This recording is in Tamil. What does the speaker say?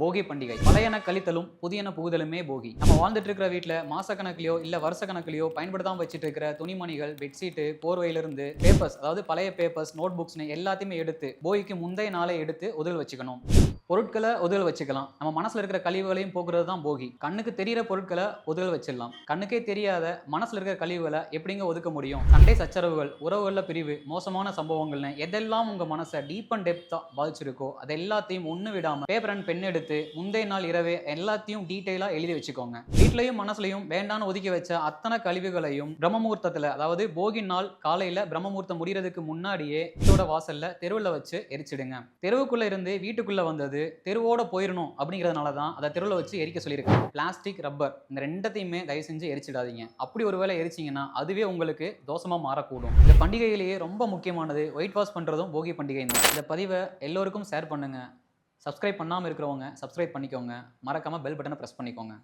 போகி பண்டிகை. பழையன கழித்தலும் புதியன புகுதலுமே போகி. நம்ம வாழ்ந்துட்டு இருக்கிற வீட்டில் மாசக்கணக்கிலையோ இல்லை வருஷ கணக்கிலையோ பயன்படுத்தாம வச்சுட்டு இருக்கிற துணிமணிகள் பெட்ஷீட்டு போர்வையிலிருந்து பேப்பர்ஸ் அதாவது பழைய பேப்பர்ஸ் நோட் புக்ஸ்னு எல்லாத்தையுமே எடுத்து போகிக்கு முந்தைய நாளே எடுத்து ஒதுல் வச்சுக்கணும். பொருட்களை ஒதுகள் வச்சுக்கலாம். நம்ம மனசில் இருக்கிற கழிவுகளையும் போக்குறது தான் போகி. கண்ணுக்கு தெரியிற பொருட்களை ஒதுகள் வச்சிடலாம். கண்ணுக்கே தெரியாத மனசில் இருக்கிற கழிவுகளை எப்படிங்க ஒதுக்க முடியும்? சண்டை சச்சரவுகள் உறவுகளில் பிரிவு மோசமான சம்பவங்கள்னு எதெல்லாம் உங்கள் மனசை டீப் அண்ட் டெப்தாக பாதிச்சிருக்கோ அது எல்லாத்தையும் ஒன்று விடாமல் பேப்பர் அண்ட் பென் எடுத்து முந்தைய நாள் இரவே எல்லாத்தையும் டீட்டெயிலாக எழுதி வச்சுக்கோங்க. வீட்லையும் மனசுலையும் வேண்டான்னு ஒதுக்கி வச்ச அத்தனை கழிவுகளையும் பிரம்மமுகூர்த்தத்தில் அதாவது போகி நாள் காலையில் பிரம்மமுகூர்த்தம் முடிகிறதுக்கு முன்னாடியே வீட்டோட வாசலில் தெருவில் வச்சு எரிச்சிடுங்க. தெருவுக்குள்ளே இருந்து வீட்டுக்குள்ளே வந்தது தெருவோட போயிடணும் அப்படிங்கிறதுனால தான் அதை தெருவில் வச்சு எரிக்க சொல்லியிருக்கேன் பிளாஸ்டிக் ரப்பர் இந்த ரெண்டத்தையுமே தயவு செஞ்சு எரிச்சிடாதீங்க. அப்படி ஒருவேளை எரிச்சிங்கன்னா அதுவே உங்களுக்கு தோஷமாக மாறக்கூடும். இந்த பண்டிகையிலேயே ரொம்ப முக்கியமானது ஒயிட் வாஷ் பண்ணுறதும் போகி பண்டிகை தான் இந்த பதிவை எல்லோருக்கும் ஷேர் பண்ணுங்கள் சப்ஸ்கிரைப் பண்ணாமல் இருக்கிறவங்க சப்ஸ்கிரைப் பண்ணிக்கோங்க. மறக்காமல் பெல் பட்டனை ப்ரெஸ் பண்ணிக்கோங்க.